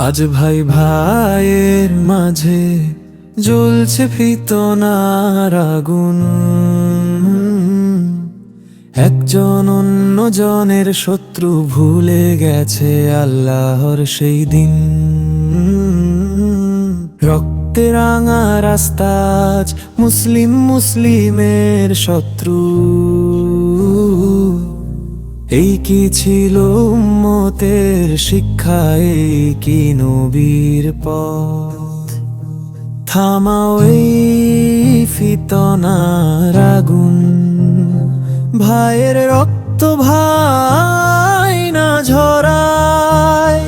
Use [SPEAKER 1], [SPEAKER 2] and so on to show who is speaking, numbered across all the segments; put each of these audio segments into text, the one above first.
[SPEAKER 1] আজ ভাই ভাইয়ের মাঝে জ্বলছে ফিতনার আগুন। একজন অন্য জনের শত্রু ভুলে গেছে আল্লাহর সেই দিন। রক্তে রাঙা রাস্তাজ মুসলিম মুসলিমের শত্রু। এই কি ছিল মতের শিক্ষা, এই কি নবীর পথ? থামাও এই ফিতনার আগুন, ভাইয়ের রক্ত ভাই না ঝরায়,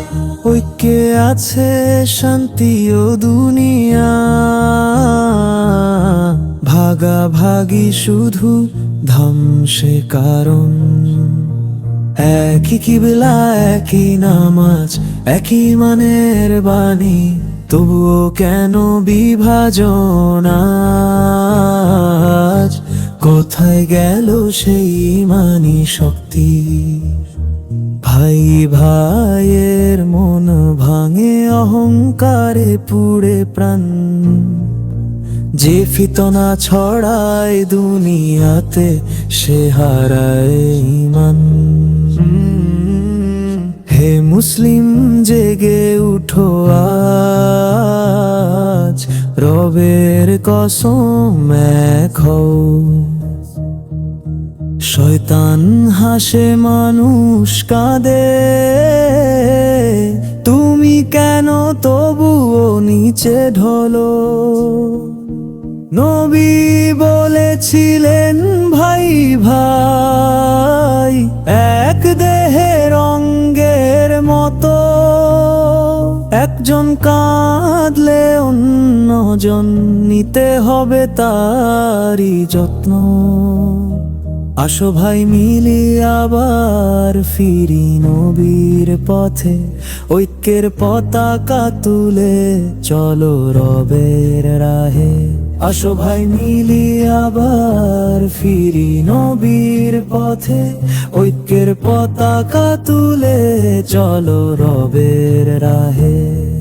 [SPEAKER 1] ঐক্যে আছে শান্তি ও দুনিয়া। ভাগাভাগি শুধু ধ্বংসে কারণ। একই কিবলা, একই নামাজ, একই মানের বাণী, তবুও কেন বিভাজন? কোথায় গেল সেই মানি শক্তি? ভাই ভাইয়ের মন ভাঙে, অহংকারে পুড়ে প্রাণ। যে ফিতনা ছড়ায় দুনিয়াতে, সে হারায় ইমান। হে মুসলিম, জেগে উঠো আজ। রবের কসম শয়তান হাসে, মানুষ কাঁদে। তুমি কেন তবুও নিচে ঢলো? নবী বলেছিলেন, ভাই ভাই। একজন কাঁদলে অন্যজন নিতে হবে তারই যত্ন। আসো ভাই মিলি আবার ফিরি নবীর পথে, ঐক্যের পতাকা তুলে চলো রবের রাহে। আসো ভাই মিলি আবার ফিরি নবীর পথে, ঐক্যের পতাকা তুলে চলো রবের রাহে।